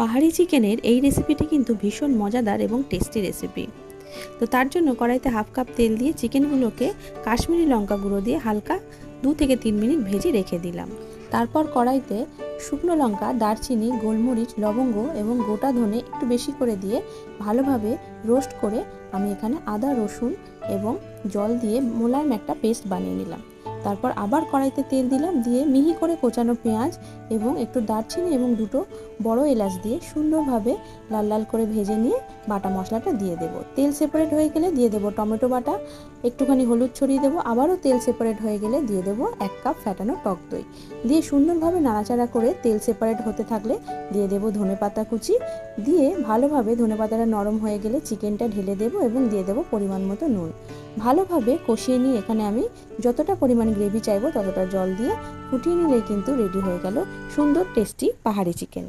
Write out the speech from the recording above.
পাহাড়ি চিকেনের এই রেসিপিটি কিন্তু ভীষণ মজাদার এবং টেস্টি রেসিপি তো তার জন্য কড়াইতে হাফ কাপ তেল দিয়ে চিকেনগুলোকে কাশ্মীরি লঙ্কা গুঁড়ো দিয়ে হালকা দু থেকে তিন মিনিট ভেজে রেখে দিলাম। তারপর কড়াইতে শুকনো লঙ্কা, দারচিনি, গোলমরিচ, লবঙ্গ এবং গোটা ধনে একটু বেশি করে দিয়ে ভালোভাবে রোস্ট করে আমি এখানে আদা, রসুন এবং জল দিয়ে মোলায়েম একটা পেস্ট বানিয়ে নিলাম। তারপর আবার কড়াইতে তেল দিলাম, দিয়ে মিহি করে কোচানো পেঁয়াজ এবং একটু দারচিনি এবং দুটো বড় এলাচ দিয়ে সুন্দরভাবে লাল লাল করে ভেজে নিয়ে বাটা মশলাটা দিয়ে দেবো। তেল সেপারেট হয়ে গেলে দিয়ে দেবো টমেটো বাটা, একটুখানি হলুদ ছড়িয়ে দেবো, আবারও তেল সেপারেট হয়ে গেলে দিয়ে দেবো এক কাপ ফ্যাটানো টক দই। দিয়ে সুন্দরভাবে নাড়াচাড়া করে তেল সেপারেট হতে থাকলে দিয়ে দেবো ধনে পাতা কুচি, দিয়ে ভালোভাবে ধনে পাতাটা নরম হয়ে গেলে চিকেনটা ঢেলে দেবো এবং দিয়ে দেবো পরিমাণ মতো নুন। ভালোভাবে কষিয়ে নিয়ে এখানে আমি যতটা পরিমাণ গ্রেভি চাইব ততটা জল দিয়ে ফুটিয়ে নিলেই কিন্তু রেডি হয়ে গেল সুন্দর টেস্টি পাহাড়ি চিকেন